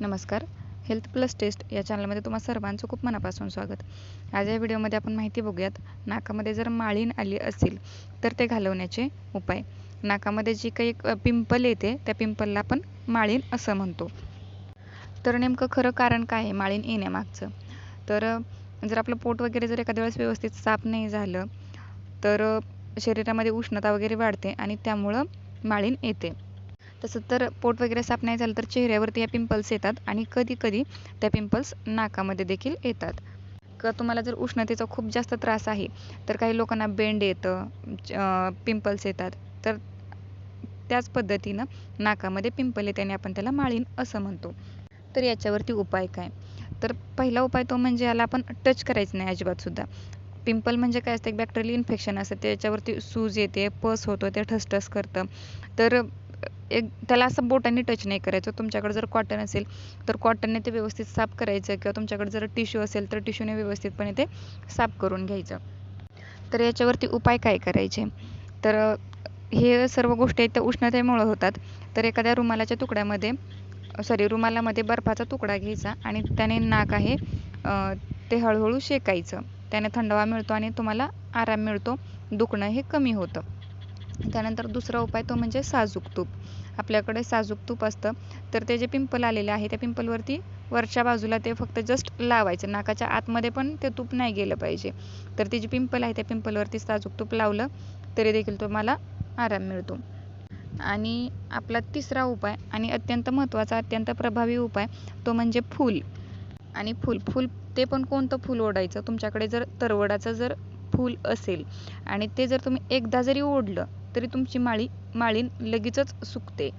नमस्कार. Health plus taste या चॅनलमध्ये तुम्हा सर्वांचं खूप मनापासून स्वागत. आज या व्हिडिओमध्ये आपण माहिती बघूयात नाकामध्ये जर माळीण आली असेल तर ते घालवण्याचे उपाय. नाकामध्ये जी काही पिंपल येते त्या पिंपलला आपण माळीण असं म्हणतो. तर नेमकं खरं कारण काय आहे माळीण येण्यामागचं? तर जर आपलं पोट वगैरे जर एखाद्या वेळेस व्यवस्थित साफ नाही झालं तर शरीरामध्ये उष्णता वगैरे वाढते आणि त्यामुळं माळीण येते. तसं तर पोट वगैरे साफ नाही झालं तर चेहऱ्यावरती या पिंपल्स येतात आणि कधी कधी त्या पिंपल्स नाकामध्ये देखील येतात. का तुम्हाला जर उष्णतेचा खूप जास्त त्रास आहे तर काही लोकांना बेंड येतं पिंपल्स येतात. तर त्याच पद्धतीनं नाकामध्ये पिंपल येते आणि आपण त्याला माळीन असं म्हणतो. तर याच्यावरती उपाय काय? तर पहिला उपाय तो म्हणजे याला आपण टच करायचं नाही अजिबातसुद्धा पिंपल म्हणजे काय असतं? एक बॅक्टेरियल इन्फेक्शन असतं. त्याच्यावरती सूज येते पस होतो ते ठसठस करतं. तर एक त्याला असं बोटाने टच नाही करायचं. तुमच्याकडे जर कॉटन असेल तर कॉटनने ते व्यवस्थित साफ करायचं किंवा तुमच्याकडे जर टिश्यू असेल तर टिश्यूने व्यवस्थितपणे ते साफ करून घ्यायचं. तर याच्यावरती उपाय काय करायचे? तर हे सर्व गोष्टी आहेत त्या उष्णतेमुळे होतात. तर एखाद्या रुमालाच्या तुकड्यामध्ये सॉरी रुमालामध्ये बर्फाचा तुकडा घ्यायचा आणि त्याने नाक आहे ते हळूहळू शेकायचं. त्याने थंडावा मिळतो आणि तुम्हाला आराम मिळतो. दुखणं हे कमी होतं. त्यानंतर दुसरा उपाय तो म्हणजे साजूक तूप. आपल्याकडे साजूक तूप असतं. तर ते जे पिंपल आलेले आहे त्या पिंपलवरती वरच्या बाजूला ते फक्त जस्ट लावायचं. नाकाच्या आतमध्ये पण ते तूप नाही गेलं पाहिजे. तर ते जे पिंपल आहे त्या पिंपलवरती साजूक तूप लावलं तरी देखील तुम्हाला आराम मिळतो. आणि आपला तिसरा उपाय आणि अत्यंत महत्त्वाचा अत्यंत प्रभावी उपाय तो म्हणजे फूल. आणि फूल फूल ते पण कोणतं फूल ओढायचं? तुमच्याकडे जर तरवडाचं जर फूल असेल. आणि ते जर तुम्ही एकदा जरी ओढलं तरी तुमची माळी माळीन लगेचच सुकते.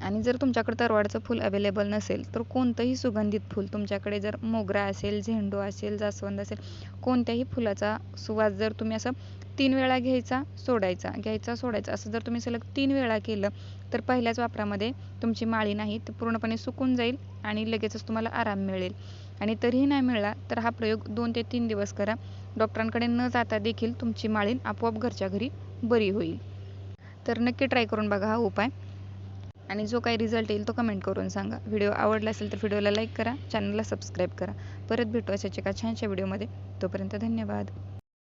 आणि जर तुमच्याकडे तरवाडचं फूल अवेलेबल नसेल तर कोणतंही सुगंधित फूल तुमच्याकडे जर मोगरा असेल झेंडू असेल जास्वंद असेल कोणत्याही फुलाचा सुवास जर तुम्ही असं तीन वेळा घ्यायचा सोडायचा घ्यायचा सोडायचा असं जर तुम्ही सलग तीन वेळा केलं तर पहिल्याच वापरामध्ये तुमची माळी नाही ती पूर्णपणे सुकून जाईल आणि लगेचच तुम्हाला आराम मिळेल. आणि तरीही नाही मिळाला तर हा प्रयोग दोन ते तीन दिवस करा. डॉक्टरांकडे न जाता देखील तुमची माळीण आपोआप घरच्या घरी बरी होईल. तर नक्की ट्राय करून बघा हा उपाय. आणि जो काही रिझल्ट येईल तो कमेंट करून सांगा. व्हिडिओ आवडला असेल तर व्हिडिओला लाईक करा चॅनलला सबस्क्राईब करा. परत भेटू अशाच एका छानशा व्हिडिओमध्ये. तोपर्यंत धन्यवाद.